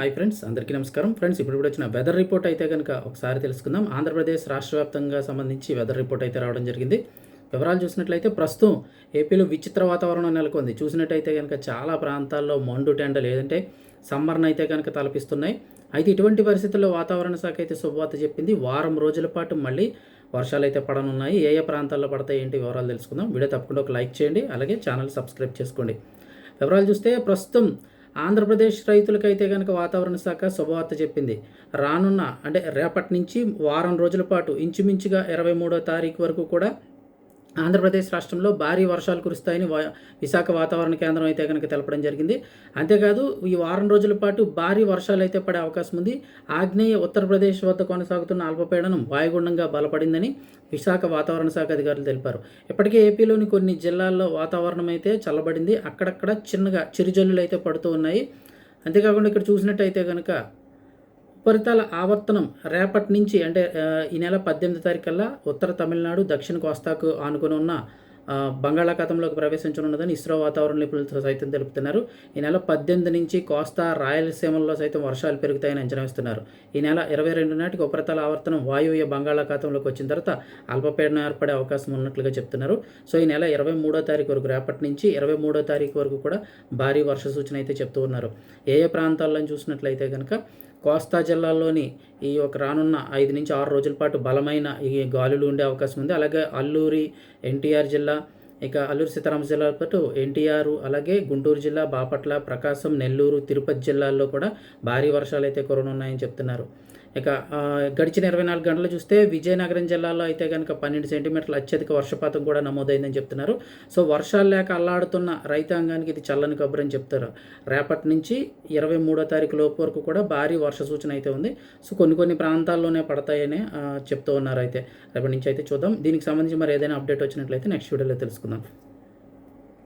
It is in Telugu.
హాయ్ ఫ్రెండ్స్ అందరికీ నమస్కారం. ఫ్రెండ్స్ ఇప్పుడు వచ్చిన వెదర్ రిపోర్ట్ అయితే కనుక ఒకసారి తెలుసుకుందాం. ఆంధ్రప్రదేశ్ రాష్ట్ర వ్యాప్తంగా సంబంధించి వెదర్ రిపోర్ట్ అయితే రావడం జరిగింది. వివరాలు చూసినట్లయితే ప్రస్తుతం ఏపీలో విచిత్ర వాతావరణం నెలకొంది. చూసినట్టయితే కనుక చాలా ప్రాంతాల్లో మండు టెండ లేదంటే సమ్మర్ను అయితే కనుక తలపిస్తున్నాయి. అయితే ఇటువంటి పరిస్థితుల్లో వాతావరణ శాఖ అయితే శుభవార్త చెప్పింది. వారం రోజుల పాటు మళ్ళీ వర్షాలు అయితే పడనున్నాయి. ఏ ఏ ప్రాంతాల్లో పడతాయి ఏంటి వివరాలు తెలుసుకుందాం. వీడియో తప్పకుండా ఒక లైక్ చేయండి. అలాగే ఛానల్ సబ్స్క్రైబ్ చేసుకోండి. వివరాలు చూస్తే ప్రస్తుతం ఆంధ్రప్రదేశ్ రైతులకైతే కనుక వాతావరణ శాఖ శుభవార్త చెప్పింది. రానున్న అంటే రేపటి నుంచి వారం రోజుల పాటు ఇంచుమించుగా ఇరవై మూడో తారీఖు వరకు కూడా ఆంధ్రప్రదేశ్ రాష్ట్రంలో భారీ వర్షాలు కురుస్తాయని విశాఖ వాతావరణ కేంద్రం అయితే కనుక తెలపడం జరిగింది. అంతేకాదు ఈ వారం రోజుల పాటు భారీ వర్షాలు అయితే పడే అవకాశం ఉంది. ఆగ్నేయ ఉత్తరప్రదేశ్ వద్ద కొనసాగుతున్న అల్పపీడనం వాయుగుండంగా బలపడిందని విశాఖ వాతావరణ శాఖ అధికారులు తెలిపారు. ఇప్పటికే ఏపీలోని కొన్ని జిల్లాల్లో వాతావరణం అయితే చల్లబడింది. అక్కడక్కడ చిన్నగా చిరుజల్లులు అయితే పడుతూ ఉన్నాయి. అంతేకాకుండా ఇక్కడ చూసినట్టయితే కనుక ఉపరితల ఆవర్తనం రేపటి నుంచి అంటే ఈ నెల పద్దెనిమిది తారీఖు కల్లా ఉత్తర తమిళనాడు దక్షిణ కోస్తాకు ఆనుకుని ఉన్న బంగాళాఖాతంలోకి ప్రవేశించనున్నదని ఇస్రో వాతావరణ నిపుణులు సైతం తెలుపుతున్నారు. ఈ నెల పద్దెనిమిది నుంచి కోస్తా రాయలసీమల్లో సైతం వర్షాలు పెరుగుతాయని అంచనా వేస్తున్నారు. ఈ నెల ఇరవై రెండు నాటికి ఉపరితల ఆవర్తనం వాయువ్య బంగాళాఖాతంలోకి వచ్చిన తర్వాత అల్పపీడనం ఏర్పడే అవకాశం ఉన్నట్లుగా చెప్తున్నారు. సో ఈ నెల ఇరవై మూడో తారీఖు వరకు రేపటి నుంచి ఇరవై మూడో తారీఖు వరకు కూడా భారీ వర్ష సూచన అయితే చెప్తూ ఉన్నారు. ఏ ఏ ప్రాంతాల్లో చూసినట్లయితే కనుక కోస్తా జిల్లాల్లోని ఈ ఒక రానున్న ఐదు నుంచి ఆరు రోజుల పాటు బలమైన ఈ గాలులు ఉండే అవకాశం ఉంది. అలాగే అల్లూరి ఎన్టీఆర్ జిల్లా ఇక అల్లూరు సీతారామ జిల్లా పాటు ఎన్టీఆర్ అలాగే గుంటూరు జిల్లా బాపట్ల ప్రకాశం నెల్లూరు తిరుపతి జిల్లాల్లో కూడా భారీ వర్షాలు అయితే కురనున్నాయని చెప్తున్నారు. ఇక గడిచిన ఇరవై నాలుగు గంటలు చూస్తే విజయనగరం జిల్లాలో అయితే కనుక పన్నెండు సెంటీమీటర్ల అత్యధిక వర్షపాతం కూడా నమోదైందని చెప్తున్నారు. సో వర్షాలు లేక అల్లాడుతున్న రైతాంగానికి ఇది చల్లని కబురు అని చెప్తారు. రేపటి నుంచి ఇరవై మూడో తారీఖు లోపు వరకు కూడా భారీ వర్ష సూచన అయితే ఉంది. సో కొన్ని కొన్ని ప్రాంతాల్లోనే పడతాయని చెప్తూ ఉన్నారు అయితే. రేపటి నుంచి అయితే చూద్దాం. దీనికి సంబంధించి మరి ఏదైనా అప్డేట్ వచ్చినట్లయితే నెక్స్ట్ వీడియోలో తెలుసుకుందాం.